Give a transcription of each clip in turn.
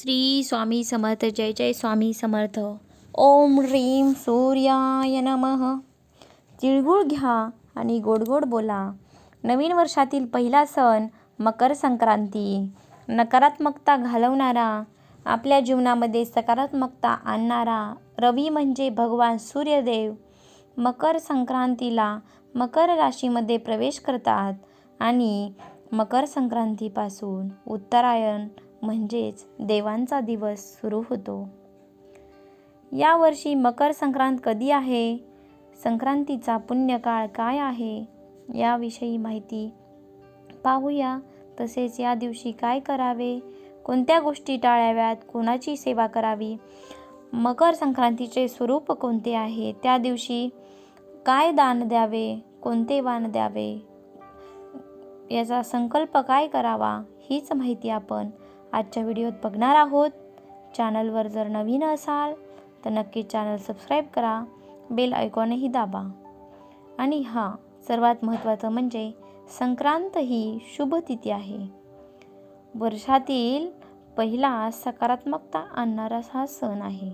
श्री स्वामी समर्थ जय जय स्वामी समर्थ. ओम ह्रीम सूर्याय नमः. तिळगुळ घ्या आणि गोड गोड बोला. नवीन वर्षातील पहिला सण मकर संक्रांती. नकारात्मकता घालवणारा आपल्या जीवनामध्ये सकारात्मकता आणणारा रवी म्हणजे भगवान सूर्यदेव. मकर संक्रांतीला मकर राशीमध्ये प्रवेश करतात आणि मकर संक्रांतीपासून उत्तरायण म्हणजेच देवांचा दिवस सुरू होतो. यावर्षी मकर संक्रांत कधी आहे? संक्रांतीचा पुण्यकाळ काय आहे? याविषयी माहिती पाहूया. तसेच या दिवशी काय करावे? कोणत्या गोष्टी टाळाव्यात? कोणाची सेवा करावी? मकर संक्रांतीचे स्वरूप कोणते आहे? त्या दिवशी काय दान द्यावे? कोणते वाण द्यावे? याचा संकल्प काय करावा? हीच माहिती आपण आजच्या व्हिडिओत बघणार आहोत. चॅनलवर जर नवीन असाल तर नक्की चॅनल सबस्क्राईब करा. बेल आयकॉनही दाबा. आणि हां सर्वात महत्त्वाचं म्हणजे संक्रांत ही शुभ तिथी आहे. वर्षातील पहिला सकारात्मकता आणणारा हा सण आहे.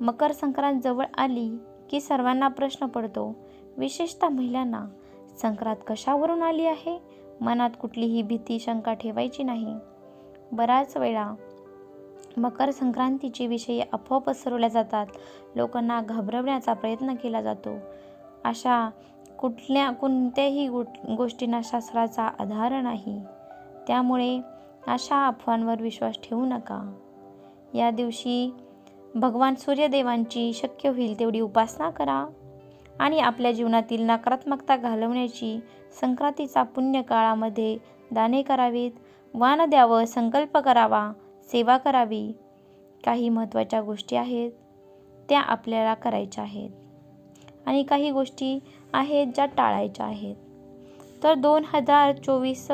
मकर संक्रांत जवळ आली की सर्वांना प्रश्न पडतो विशेषतः महिलांना संक्रांत कशावरून आली आहे? मनात कुठलीही भीती शंका ठेवायची नाही. बराच वेळा मकर संक्रांतीचे विषयी अफवा पसरवल्या जातात. लोकांना घाबरवण्याचा प्रयत्न केला जातो. अशा कुठल्या कोणत्याही गो गोष्टींना शास्त्राचा आधार नाही. त्यामुळे अशा अफवांवर विश्वास ठेवू नका. या दिवशी भगवान सूर्यदेवांची शक्य होईल तेवढी उपासना करा आणि आपल्या जीवनातील नकारात्मकता घालवण्याची संक्रांतीचा पुण्य काळामध्ये दाने करावीत. वाण द्यावं संकल्प करावा सेवा करावी. काही महत्त्वाच्या गोष्टी आहेत त्या आपल्याला करायच्या आहेत. आणि काही गोष्टी आहेत ज्या टाळायच्या आहेत. तर दोन हजार चोवीस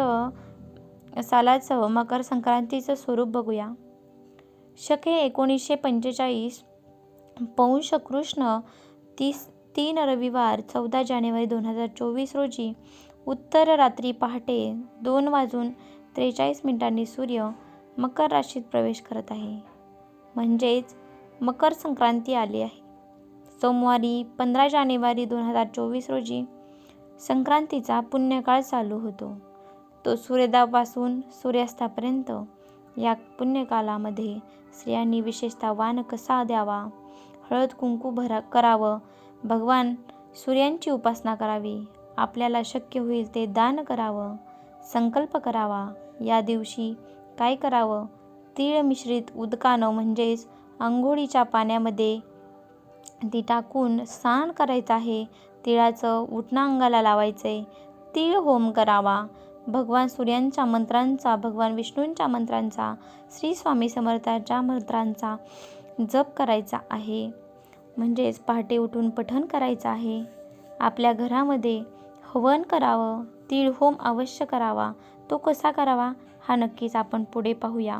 सालाचं मकर संक्रांतीचं स्वरूप बघूया. शके एकोणीसशे पंचेचाळीस पौंश कृष्ण तीस तीन रविवार चौदा जानेवारी दोन हजार चोवीस रोजी उत्तर रात्री पहाटे दोन वाजून त्रेचाळीस मिनिटांनी सूर्य मकर राशीत प्रवेश करत आहे. म्हणजेच मकर संक्रांती आली आहे. सोमवारी पंधरा जानेवारी दोन हजार चोवीस रोजी संक्रांतीचा पुण्यकाळ चालू होतो. तो सूर्योदयापासून सूर्यास्तापर्यंत या पुण्यकालामध्ये स्त्रियांनी विशेषतः वान कसा द्यावा हळद कुंकू भरा करावं भगवान सूर्यांची उपासना करावी आपल्याला शक्य होईल ते दान करावं संकल्प करावा. या दिवशी काय करावं? तीळ मिश्रित उदकानं म्हणजेच आंघोळीच्या पाण्यामध्ये ती टाकून स्नान करायचं आहे. तिळाचं उठणा अंगाला लावायचं आहे तीळ होम करावा. भगवान सूर्यांच्या मंत्रांचा भगवान विष्णूंच्या मंत्रांचा श्री स्वामी समर्थाच्या मंत्रांचा जप करायचा आहे. म्हणजेच पहाटे उठून पठण करायचं आहे. आपल्या घरामध्ये हवन करावं तीळ होम अवश्य करावा तो कसा करावा हा नक्कीच आपण पुढे पाहूया.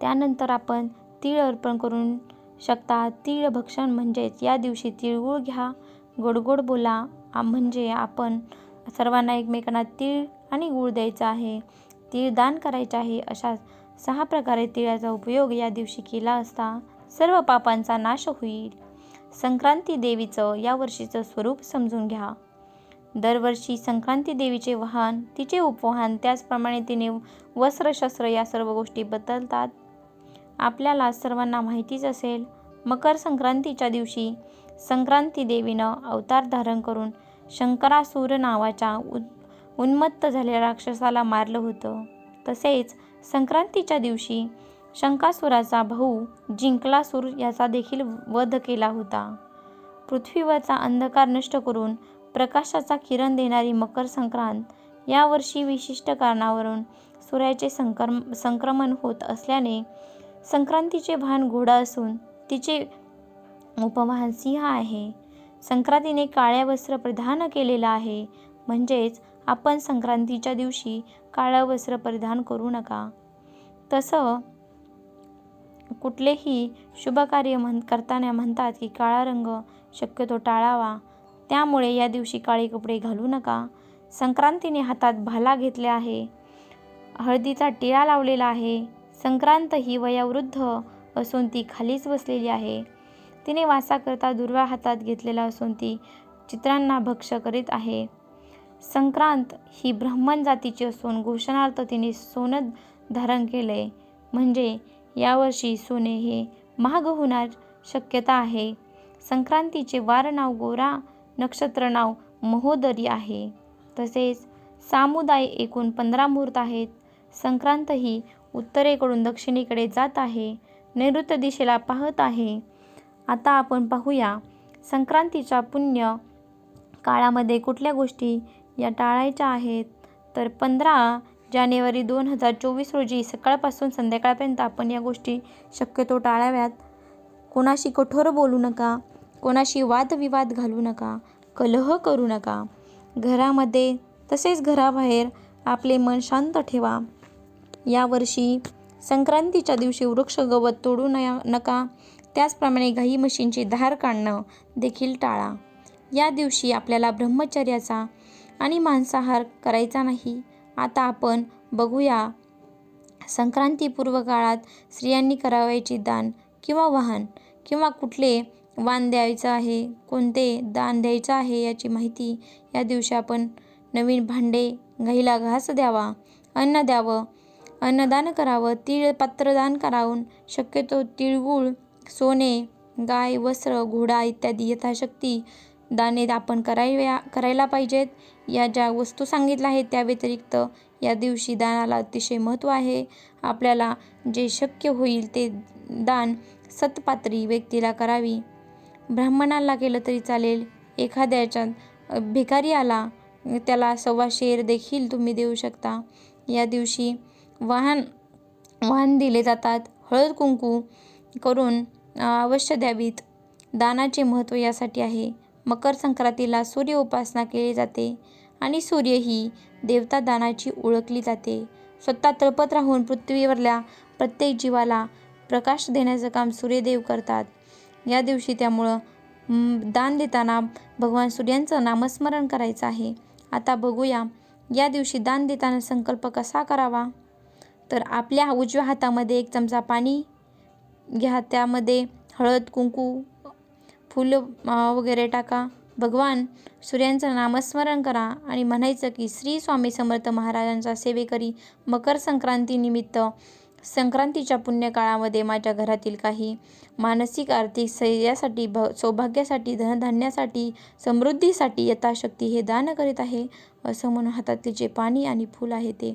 त्यानंतर आपण तीळ अर्पण करून शकता. तीळ भक्षण म्हणजेच या दिवशी तिळगुळ घ्या गोडगोड बोला. म्हणजे आपण सर्वांना एकमेकांना तीळ आणि गूळ द्यायचा आहे. तीळ दान करायचे आहे अशा सहा प्रकारे तिळाचा उपयोग या दिवशी केला असता सर्व पापांचा नाश होईल. संक्रांती देवीचं या वर्षीचं स्वरूप समजून घ्या. दरवर्षी संक्रांती देवीचे वाहन तिचे उपवाहन त्याचप्रमाणे तिने वस्त्रशस्त्र या सर्व गोष्टी बदलतात. आपल्याला सर्वांना माहितीच असेल मकर संक्रांतीच्या दिवशी संक्रांती देवीनं अवतार धारण करून शंकरासूर नावाच्या उ उन्मत्त झालेल्या राक्षसाला मारलं होतं. तसेच संक्रांतीच्या दिवशी शंकासुराचा भाऊ जिंकलासूर याचा देखील वध केला होता. पृथ्वीवरचा अंधकार नष्ट करून प्रकाशाचा किरण देणारी मकर संक्रांत यावर्षी विशिष्ट कारणावरून सूर्याचे संक्रम संक्रमण होत असल्याने संक्रांतीचे भान घोडा असून तिचे उपवाहन सिंह आहे. संक्रांतीने काळ्या वस्त्र परिधान केलेलं आहे. म्हणजेच आपण संक्रांतीच्या दिवशी काळं वस्त्र परिधान करू नका. तसं कुठलेही शुभकार्य म्हण करताना म्हणतात की काळा रंग शक्यतो टाळावा. त्यामुळे या दिवशी काळे कपडे घालू नका. संक्रांतीने हातात भाला घेतले आहे. हळदीचा टिळा लावलेला आहे. संक्रांत ही वयावृद्ध असून ती खालीच बसलेली आहे. तिने वासाकरता दुर्वा हातात घेतलेला असून ती चित्रांना भक्ष करीत आहे. संक्रांत ही ब्राह्मण जातीची असून घोषणार्थ तिने सोनं धारण केले. म्हणजे यावर्षी सोने हे महाग होणार शक्यता आहे. संक्रांतीचे वार नाव गोरा नक्षत्र नाव महोदरी आहे. तसेच सामुदाय एकूण पंधरा मुहूर्त आहेत. संक्रांत ही उत्तरेकडून दक्षिणेकडे जात आहे. नैऋत्य दिशेला पाहत आहे. आता आपण पाहूया संक्रांतीच्या पुण्य काळामध्ये कुठल्या गोष्टी या टाळायच्या आहेत. तर पंधरा जानेवारी दोन हजार चोवीस रोजी सकाळपासून संध्याकाळपर्यंत आपण या गोष्टी शक्यतो टाळाव्यात. कोणाशी कठोर बोलू नका. कोणाशी वादविवाद घालू नका कलह करू नका. घरामध्ये तसेच घराबाहेर आपले मन शांत ठेवा. यावर्षी संक्रांतीच्या दिवशी वृक्ष गवत तोडू नया नका. त्याचप्रमाणे गाई म्हशींची धार काढणं देखील टाळा. या दिवशी आपल्याला ब्रह्मचर्याचा आणि मांसाहार करायचा नाही. आता आपण बघूया संक्रांतीपूर्व काळात स्त्रियांनी करावयाची दान किंवा वाहन किंवा कुठले वाण द्यायचं आहे. कोणते दान द्यायचं आहे याची माहिती या दिवशी आपण नवीन भांडे घाईला घास द्यावा. अन्न द्यावं. अन्नदान करावं. तीळ पात्रदान करावून शक्यतो तिळगुळ सोने गाय वस्त्र घोडा इत्यादी यथाशक्ती दाने आपण कराव्या करायला पाहिजेत. या ज्या वस्तू सांगितल्या आहेत त्या व्यतिरिक्त या दिवशी दानाला अतिशय महत्त्व आहे. आपल्याला जे शक्य होईल ते दान सत्पात्री व्यक्तीला करावी. ब्राह्मणाला केलं तरी चालेल. एखाद्याच्या भिकारी आला त्याला सव्वा शेर देखील तुम्ही देऊ शकता. या दिवशी वाहन वाहन दिले जातात. हळद कुंकू करून अवश्य द्यावीत. दानाचे महत्त्व यासाठी आहे. मकर संक्रांतीला सूर्य उपासना केली जाते आणि सूर्य ही देवता दानाची ओळखली जाते. स्वतः तळपत राहून पृथ्वीवरल्या प्रत्येक जीवाला प्रकाश देण्याचं काम सूर्यदेव करतात. या दिवशी त्यामुळं दान देताना भगवान सूर्यांचं नामस्मरण करायचं आहे. आता बघूया या दिवशी दान देताना संकल्प कसा करावा? तर आपल्या उजव्या हातामध्ये एक चमचा पाणी घ्या त्यामध्ये हळद कुंकू फुलं वगैरे टाका. भगवान सूर्यांचं नामस्मरण करा आणि म्हणायचं की श्री स्वामी समर्थ महाराजांचा सेवेकरी मकर संक्रांतीनिमित्त संक्रांतीच्या पुण्यकाळामध्ये माझ्या घरातील काही मानसिक आर्थिक स्थैर्यासाठी भ सौभाग्यासाठी धनधान्यासाठी समृद्धीसाठी यथाशक्ती हे दान करीत आहे असं म्हणून हातातले जे पाणी आणि फूल आहे ते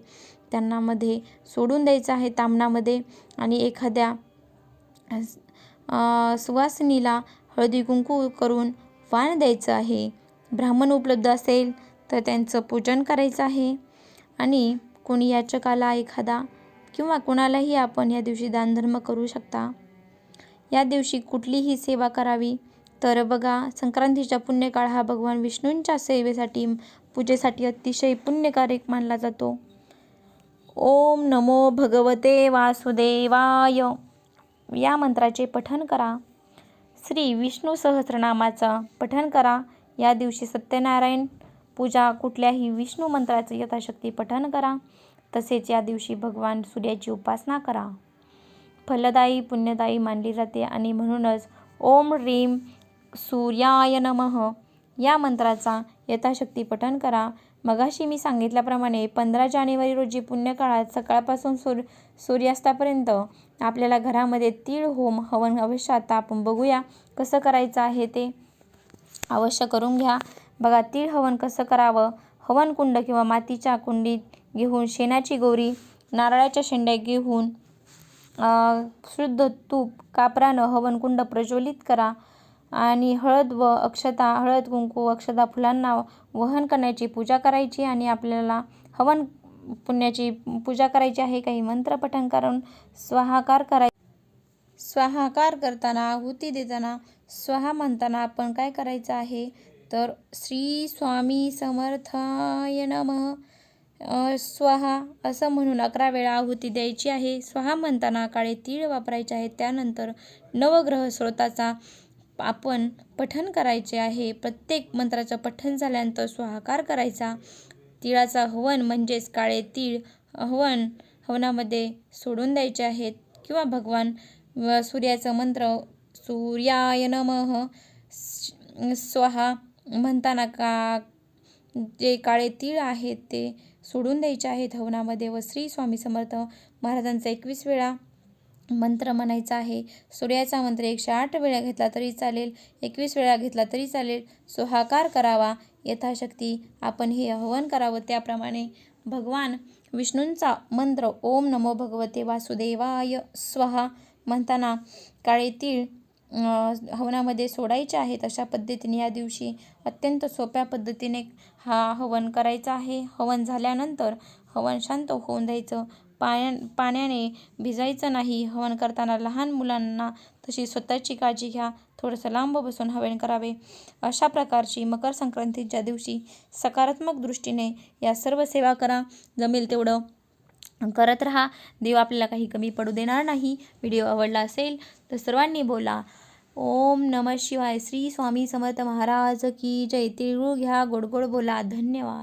त्यांना मध्ये सोडून द्यायचं आहे. तामणामध्ये आणि एखाद्या सुवासिनीला हळदी कुंकू करून वाण द्यायचं आहे. ब्राह्मण उपलब्ध असेल तर त्यांचं पूजन करायचं आहे. आणि कोणी याचकाला एखादा किंवा कुणालाही आपण या दिवशी दानधर्म करू शकता. या दिवशी कुठलीही सेवा करावी. तर बघा संक्रांतीचा पुण्यकाळ हा भगवान विष्णूंच्या सेवेसाठी पूजेसाठी अतिशय पुण्यकारक मानला जातो. ओम नमो भगवते वासुदेवाय. या मंत्राचे पठण करा. श्री विष्णू सहस्रनामाचं पठण करा. या दिवशी सत्यनारायण पूजा कुठल्याही विष्णू मंत्राचं यथाशक्ती पठण करा. तसेच या दिवशी भगवान सूर्याची उपासना करा. फलदायी पुण्यदायी मानली जाते आणि म्हणूनच ओम रीम सूर्याय नमः या मंत्राचा यथाशक्ती पठण करा. मगाशी मी सांगितल्याप्रमाणे पंधरा जानेवारी रोजी पुण्यकाळात सकाळपासून सूर्य सूर्यास्तापर्यंत आपल्याला घरामध्ये तीळ होम हवन अवश्य आता आपण बघूया कसं करायचं आहे ते अवश्य करून घ्या. बघा तीळ हवन कसं करावं? हवनकुंड किंवा मातीच्या कुंडीत घेऊन शेणाची गोरी नारळाच्या शेंड्या घेऊन शुद्ध तूप कापरानं हवनकुंड प्रज्वलित करा आणि हळद व अक्षता हळद कुंकू अक्षता फुलांना वहन करण्याची पूजा करायची आणि आपल्याला हवन पुण्याची पूजा करायची आहे. काही मंत्रपठण करून स्वाहाकार कराय स्वाहाकार करताना आहुती देताना स्वाहा म्हणताना आपण काय करायचं आहे? तर श्री स्वामी समर्थाय नम. स्वाहा असं म्हणून अकरा वेळा आहुती द्यायची आहे. स्वाहा म्हणताना काळे तीळ वापरायचे आहेत. त्यानंतर नवग्रह स्रोताचा आपण पठन करायचे आहे. प्रत्येक मंत्राचं पठन झाल्यानंतर स्वाहाकार करायचा. तिळाचा हवन म्हणजेच काळे तीळ हवन हवनामध्ये सोडून द्यायचे आहेत. किंवा भगवान सूर्याचं मंत्र सूर्याय नमः. स्वाहा म्हणताना का जे काळे तीळ आहेत ते सोडून द्यायचे आहेत? हवनामध्ये व श्री स्वामी समर्थ महाराजांचा एकवीस वेळा मंत्र म्हणायचा आहे. सूर्याचा मंत्र एकशे आठ वेळा घेतला तरी चालेल एकवीस वेळा घेतला तरी चालेल. सुहाकार करावा यथाशक्ती आपण हे हवन करावं. त्याप्रमाणे भगवान विष्णूंचा मंत्र ओम नमो भगवते वासुदेवाय स्वहा म्हणताना काळे तीळ हवनामध्ये सोडायचे आहेत अशा पद्धतीने या दिवशी अत्यंत सोप्या पद्धतीने हा हवन करायचा आहे. हवन झाल्यानंतर हवन शांत होऊन द्यायचं पाया पाण्याने भिजायचं नाही. हवन करताना लहान मुलांना तशी स्वतःची काळजी घ्या. थोडंसं लांब बसून हवन करावे. अशा प्रकारची मकर संक्रांतीच्या दिवशी सकारात्मक दृष्टीने या सर्व सेवा करा. जमेल तेवढं करत राहा. देव आपल्याला काही कमी पडू देणार नाही. व्हिडिओ आवडला असेल तर सर्वांनी बोला. ओम नम शिवाय. श्री स्वामी समर्थ महाराज की जय. तिळगुळ घ्या गोड गोड बोला. धन्यवाद.